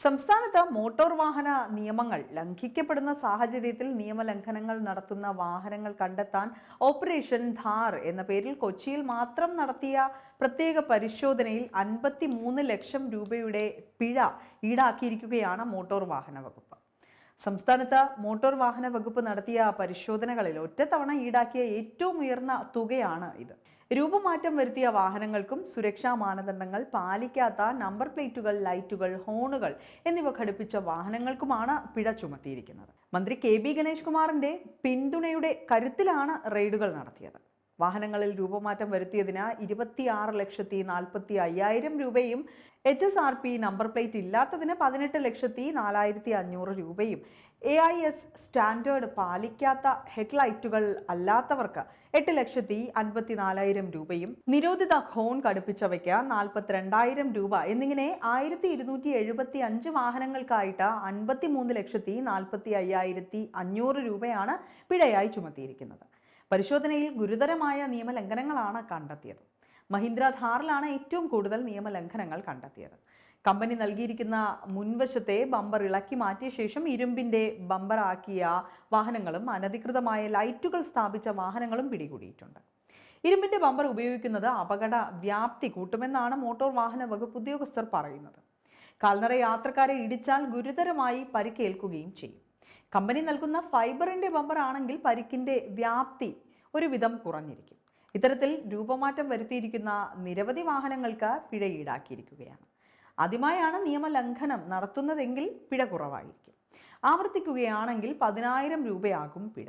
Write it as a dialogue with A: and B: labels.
A: സംസ്ഥാനത്ത് മോട്ടോർ വാഹന നിയമങ്ങൾ ലംഘിക്കപ്പെടുന്ന സാഹചര്യത്തിൽ നിയമലംഘനങ്ങൾ നടത്തുന്ന വാഹനങ്ങൾ കണ്ടെത്താൻ ഓപ്പറേഷൻ ധാർ എന്ന പേരിൽ കൊച്ചിയിൽ മാത്രം നടത്തിയ പ്രത്യേക പരിശോധനയിൽ അൻപത്തി ലക്ഷം രൂപയുടെ പിഴ ഈടാക്കിയിരിക്കുകയാണ് മോട്ടോർ വാഹന വകുപ്പ്. സംസ്ഥാനത്ത് മോട്ടോർ വാഹന വകുപ്പ് നടത്തിയ പരിശോധനകളിൽ ഒറ്റത്തവണ ഈടാക്കിയ ഏറ്റവും ഉയർന്ന തുകയാണ് ഇത്. രൂപമാറ്റം വരുത്തിയ വാഹനങ്ങൾക്കും സുരക്ഷാ മാനദണ്ഡങ്ങൾ പാലിക്കാത്ത നമ്പർ പ്ലേറ്റുകൾ ലൈറ്റുകൾ ഹോണുകൾ എന്നിവ ഘടിപ്പിച്ച വാഹനങ്ങൾക്കുമാണ് പിഴ ചുമത്തിയിരിക്കുന്നത്. മന്ത്രി കെ ബി ഗണേഷ് കുമാറിന്റെ പിന്തുണയുടെ കരുത്തിലാണ് റെയ്ഡുകൾ നടത്തിയത്. വാഹനങ്ങളിൽ രൂപമാറ്റം വരുത്തിയതിന് ഇരുപത്തിയാറ് ലക്ഷത്തി നാൽപ്പത്തി അയ്യായിരം രൂപയും H S R P number plate ഇല്ലാത്തതിന് പതിനെട്ട് ലക്ഷത്തി നാലായിരത്തി അഞ്ഞൂറ് രൂപയും. എ ഐ എസ് സ്റ്റാൻഡേർഡ് പാലിക്കാത്ത ഹെഡ്ലൈറ്റുകൾ അല്ലാത്തവർക്ക് എട്ട് ലക്ഷത്തി അൻപത്തി നാലായിരം രൂപയും നിരോധിത ഹോൺ ഘടിപ്പിച്ചവയ്ക്ക് നാൽപ്പത്തിരണ്ടായിരം രൂപ എന്നിങ്ങനെ ആയിരത്തി ഇരുന്നൂറ്റി എഴുപത്തി അഞ്ച് വാഹനങ്ങൾക്കായിട്ട് അൻപത്തി മൂന്ന് ലക്ഷത്തി നാൽപ്പത്തി അയ്യായിരത്തി അഞ്ഞൂറ് രൂപയാണ് പിഴയായി ചുമത്തിയിരിക്കുന്നത്. പരിശോധനയിൽ ഗുരുതരമായ നിയമലംഘനങ്ങളാണ് കണ്ടെത്തിയത്. മഹീന്ദ്ര ധാറിലാണ് ഏറ്റവും കൂടുതൽ നിയമലംഘനങ്ങൾ കണ്ടെത്തിയത്. കമ്പനി നൽകിയിരിക്കുന്ന മുൻവശത്തെ ബമ്പർ ഇളക്കി മാറ്റിയ ശേഷം ഇരുമ്പിന്റെ ബമ്പറാക്കിയ വാഹനങ്ങളും അനധികൃതമായ ലൈറ്റുകൾ സ്ഥാപിച്ച വാഹനങ്ങളും പിടികൂടിയിട്ടുണ്ട്. ഇരുമ്പിന്റെ ബമ്പർ ഉപയോഗിക്കുന്നത് അപകട വ്യാപ്തി കൂട്ടുമെന്നാണ് മോട്ടോർ വാഹന വകുപ്പ് ഉദ്യോഗസ്ഥർ പറയുന്നത്. കാൽനട യാത്രക്കാരെ ഇടിച്ചാൽ ഗുരുതരമായി പരിക്കേൽക്കുകയും ചെയ്യും. കമ്പനി നൽകുന്ന ഫൈബറിന്റെ ബമ്പർ ആണെങ്കിൽ പരിക്കിന്റെ വ്യാപ്തി ഒരുവിധം കുറഞ്ഞിരിക്കും. ഇത്തരത്തിൽ രൂപമാറ്റം വരുത്തിയിരിക്കുന്ന നിരവധി വാഹനങ്ങൾക്ക് പിഴ ഈടാക്കിയിരിക്കുകയാണ്. ആദ്യമായാണ് നിയമലംഘനം നടത്തുന്നതെങ്കിൽ പിഴ കുറവായിരിക്കും. ആവർത്തിക്കുകയാണെങ്കിൽ പതിനായിരം രൂപയാകും പിഴ.